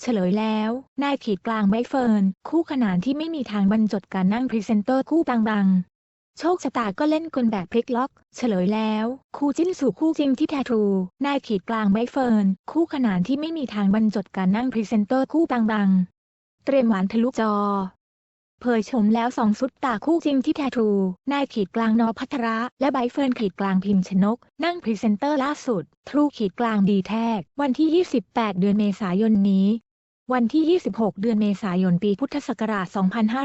เฉลยแล้ว นายขีดกลางใบเฟิร์น คู่ขนานที่ไม่มีทางบรรจดการนั่งพรีเซนเตอร์คู่ดังๆ โชคชะตาก็เล่นกลแบบพลิกล็อก เฉลยแล้ว คู่จิ้นสู่คู่จริงที่แท้ทรู นายขีดกลางใบเฟิร์น คู่ขนานที่ไม่มีทางบรรจดการนั่งพรีเซนเตอร์คู่ดังๆ เตรียมหวานทะลุจอเผยชมแล้วสองสุดตาคู่จริงที่แท้ทรู นายขีดกลางนอพัทระ และใบเฟิร์นขีดกลางพิมพ์ชนก นั่งพรีเซนเตอร์ล่าสุด ทรูขีดกลางดีแทก วันที่ 28 เดือนเมษายนนี้ วันที่ 26 เดือนเมษายน ปีพุทธศักราช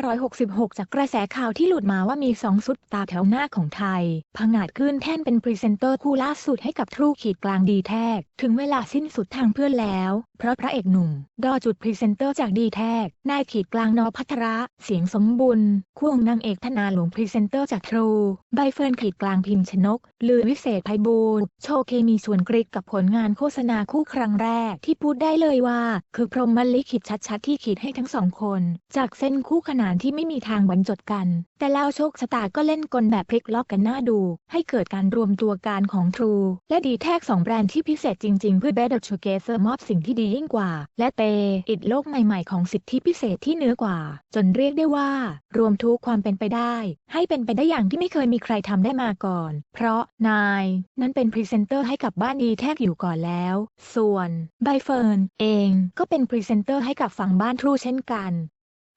2566 จากกระแสข่าวที่หลุดมาว่ามีสองสุดตาแถวหน้าของไทย พังาดขึ้นแท่นเป็นพรีเซนเตอร์คู่ล่าสุดให้กับทรูขีดกลางดีแทก ถึงเวลาสิ้นสุดทางเพื่อนแล้ว เพราะพระเอกหนุ่ม ดอจุดพรีเซนเตอร์จากดีแทกนายขีดกลางนอพัทระ เสียงสมบุญควงนางเอกธนาหลวงพรีเซนเตอร์จากทรู ใบเฟิร์นขีดกลางพิมพ์ชนก ลือวิเศษไพบูลโชว์เคมีส่วนกริกกับผลงานโฆษณาคู่ครั้งแรกที่พูดได้เลยว่า คือพรหมลิขิตชัดๆ ที่ขีดให้ทั้งสองคน จากเส้นคู่ขนานที่ไม่มีทางบรรจดกัน แต่แล้วโชคชะตาก็เล่นกลแบบพลิกล็อกกันหน้าดู ให้เกิดการรวมตัวการของ True และดีแทกสองแบรนด์ที่พิเศษจริงๆเพื่อ Better Together มอบสิ่งที่ดียิ่งกว่า และเตอิดโลกใหม่ๆของสิทธิพิเศษที่เหนือกว่า จนเรียกได้ว่า รวมทุกความเป็นไปได้ ให้เป็นไปได้อย่างที่ไม่เคยมีใครทำได้มาก่อน เพราะนาย นั้นเป็นพรีเซนเตอร์ให้กับบ้านดีแท็กอยู่ก่อนแล้ว ส่วนใบเฟิร์นเองก็เป็นพรีเซนเตอร์ให้กับฝั่งบ้านทรูเช่นกัน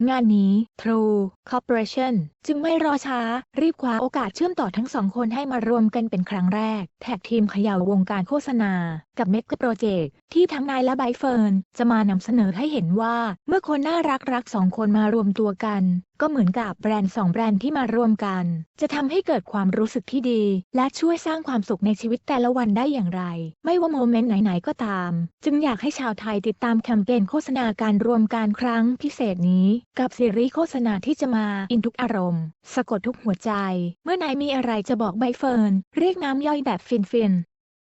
งานนี้ True Corporation จึงไม่รอช้า รีบคว้าโอกาสเชื่อมต่อทั้งสองคนให้มารวมกันเป็นครั้งแรก แท็กทีมเขย่าวงการโฆษณา กับเมกะโปรเจกต์ที่ทั้งนายและไบเฟิร์น จะมานำเสนอให้เห็นว่า เมื่อคนน่ารักรักสองคนมารวมตัวกันก็เหมือนกับแบรนด์สองแบรนด์ที่มารวมกัน จะทำให้เกิดความรู้สึกที่ดี และช่วยสร้างความสุขในชีวิตแต่ละวันได้อย่างไร ไม่ว่าโมเมนต์ไหนๆก็ตาม จึงอยากให้ชาวไทยติดตามแคมเปญโฆษณาการรวมการครั้งพิเศษนี้ กับซีรีส์โฆษณาที่จะมาอินทุกอารมณ์ สะกดทุกหัวใจ เมื่อนายมีอะไรจะบอกใบเฟิร์นเรียกน้ำย่อยแบบฟินๆ